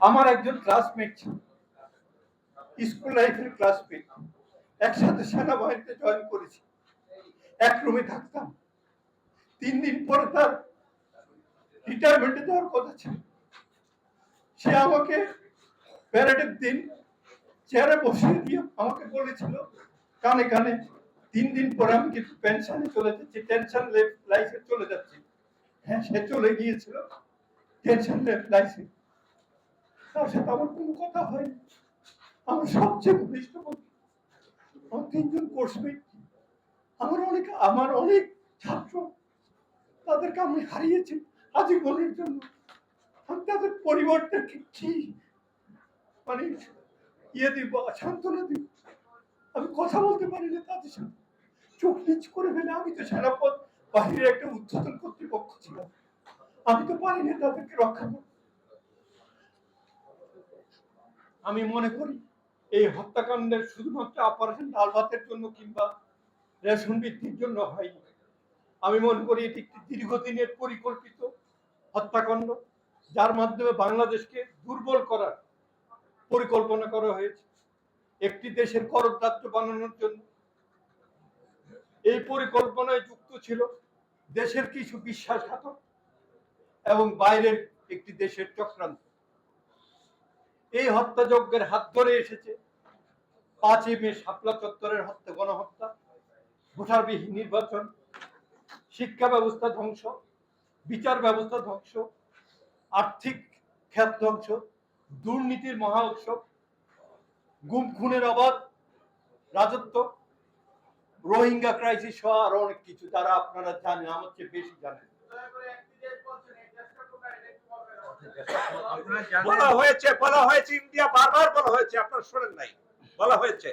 আমার একজন ক্লাসমেট ছিল স্কুল লাইফের ক্লাসমেট একসাথে সেনাবাহিনীতে জয়েন করেছি। এক রুমে থাকতাম। তিন দিন পরে তার রিটায়ারমেন্টে যাওয়ার কথা ছিল। সে আমাকে প্যারেডের দিন চেয়ারে বসিয়ে দিয়ে আমাকে বলেছিল, কানে কানে, তিন দিন পরে আমি কিন্তু পেনশনে চলে যাচ্ছি টেনশন লাইফে চলে যাচ্ছি। হ্যাঁ সে চলে গিয়েছিল টেনশন লাইফে তার সাথে আমার কোনো কথা হয়নি। আমার সবচেয়ে ঘনিষ্ঠ বন্ধু। আমার তিনজন কোর্সমেট আমার অনেক আমার অনেক ছাত্র। তাদেরকে আমি হারিয়েছি আজীবনের জন্য। আমি তাদের পরিবারটাকে কি মানে ইয়ে দিব, সান্ত্বনা দিব? আমি কথা বলতে পারি না তাদের সাথে। চোখ নিচ করে ফেলে আমি তো সেনাপদ বাহিরের একটা উচ্চতন কর্তৃপক্ষ ছিলাম। আমি তো পারি না তাদেরকে রক্ষা করতে। আমি মনে করি এই হত্যাকাণ্ডের শুধুমাত্র অপারেশন ডাল ভাতের জন্য কিংবা রেশন বৃদ্ধির জন্য হয়নি। আমি মনে করি এটি একটি দীর্ঘদিনের পরিকল্পিত হত্যাকাণ্ড, যার মাধ্যমে বাংলাদেশকে দুর্বল করার পরিকল্পনা করা হয়েছে। একটি দেশের করদাত্র বানানোর জন্য এই পরিকল্পনায় যুক্ত ছিল দেশের কিছু বিশ্বাসঘাতক এবং বাইরের একটি দেশের চক্রান্ত। এই হত্যাযজ্ঞের হাত ধরে এসেছে। পাঁচই মে শাপলা চত্বরের হত্যা, গণহত্যা, ভোটারবিহীন নির্বাচন, শিক্ষা ব্যবস্থা ধ্বংস, বিচার ব্যবস্থা ধ্বংস, আর্থিক খ্যাত ধ্বংস, দুর্নীতির মহা উৎসব, গুম খুনের অবাধ, রাজত্ব, রোহিঙ্গা ক্রাইসিস সহ আরও অনেক কিছু। যারা আপনারা জানেন, আমার চেয়ে বেশি জানেন। বলা হয়েছে বলা হয়েছে ইন্ডিয়া বারবার বলা হয়েছে আপনার শোনেন নাই। বলা হয়েছে।